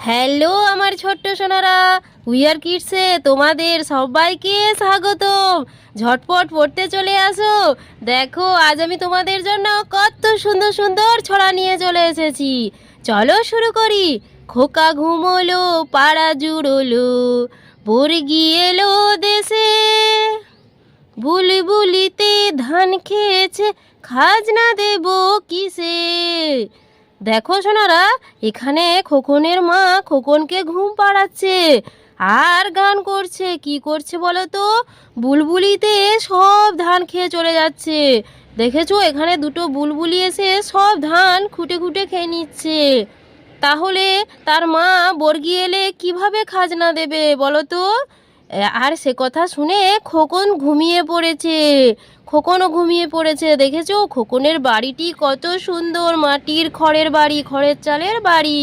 Hello আমার ছোট্ট Sonara wear কিডসে তোমাদের সবাইকে স্বাগতম। ঝটপট পড়তে চলে আসো। দেখো, আজ আমি তোমাদের জন্য কত সুন্দর সুন্দর ছড়া নিয়ে চলে এসেছি। চলো শুরু করি। খোকা ঘুমোলো, পাড়া জুড়োলো বর্গি এলো দেশে। বুলি বুলিতে ধান খেয়েছে, খাজনা দেব কিসে? দেখো সোনারা, এখানে খোকনের মা খোকনকে ঘুম পাড়াচ্ছে। আর গান করছে, কি করছে বলো তো? বুলবুলিতে সব ধান খেয়ে চলে যাচ্ছে। দেখেছ? এখানে দুটো বুলবুলি এসে সব ধান খুঁটে খুঁটে খেয়ে নিচ্ছে। তাহলে তার মা বর্গি এলে কীভাবে খাজনা দেবে বলো তো? আর সে কথা শুনে খোকন ঘুমিয়ে পড়েছে। খোকনও ঘুমিয়ে পড়েছে, দেখেছ? খোকনের বাড়িটি কত সুন্দর, মাটির খড়ের বাড়ি, খড়ের চালের বাড়ি।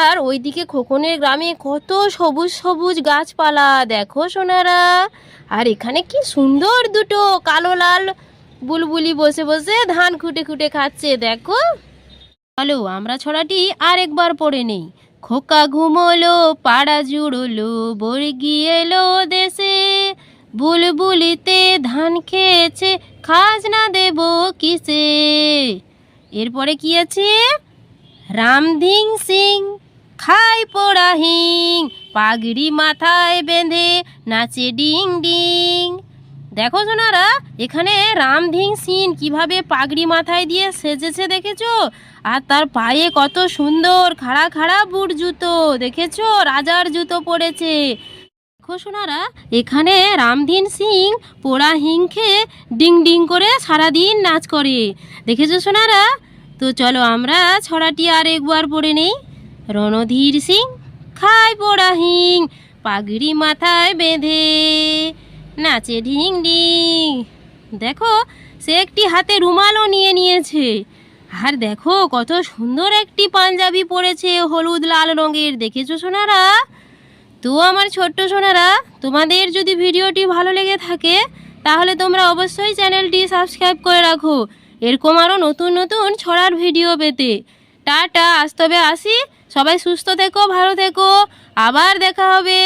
আর ওইদিকে খোকনের গ্রামে কত সবুজ সবুজ গাছপালা, দেখো সোনারা। আর এখানে কি সুন্দর দুটো কালো লাল বুলবুলি বসে বসে ধান খুঁটে খুঁটে খাচ্ছে, দেখো। চলো, আমরা ছড়াটি আরেকবার পড়ে নেই। খোকা ঘুমোলো, পাড়া জুড়োলো, বর্গি এলো দেশে। বুলবুলিতে ধান খেয়েছে, খাজনা দেব কিসে? এরপরে কি আছে? রামধিং সিং, খাই পোড়া হিং, পাগড়ি মাথায় বেঁধে নাচে ডিং ডিং। দেখো সোনারা, এখানে রামধিং সিং কীভাবে পাগড়ি মাথায় দিয়ে সেজেছে দেখেছ? আর তার পায়ে কত সুন্দর খাড়া খাড়া বুট জুতো, দেখেছ? রাজার জুতো পরেছে দেখো সোনারা এখানে রামধীন সিং, পোড়া হিং খেয়ে ডিং ডিং করে সারাদিন নাচ করে। দেখেছ সোনারা? তো চলো আমরা ছড়াটি আর একবার পড়ে নেই। রণধীর সিং খায় পোড়া হিং, পাগড়ি মাথায় বেঁধে নাচে ঢিং ডিং দেখো, সে একটি হাতে রুমালও নিয়ে নিয়েছে। আর দেখো, কত সুন্দর একটি পাঞ্জাবি পরেছে, হলুদ লাল রঙের। দেখেছ সোনারা? তো আমার ছোট্ট সোনারা, তোমাদের যদি ভিডিওটি ভালো লেগে থাকে, তাহলে তোমরা অবশ্যই চ্যানেলটি সাবস্ক্রাইব করে রাখো। এরকম আরও নতুন নতুন ছড়ার ভিডিও পেতে। টাটা, আজ তবে আসি। সবাই সুস্থ থেকো, ভালো থেকো। আবার দেখা হবে।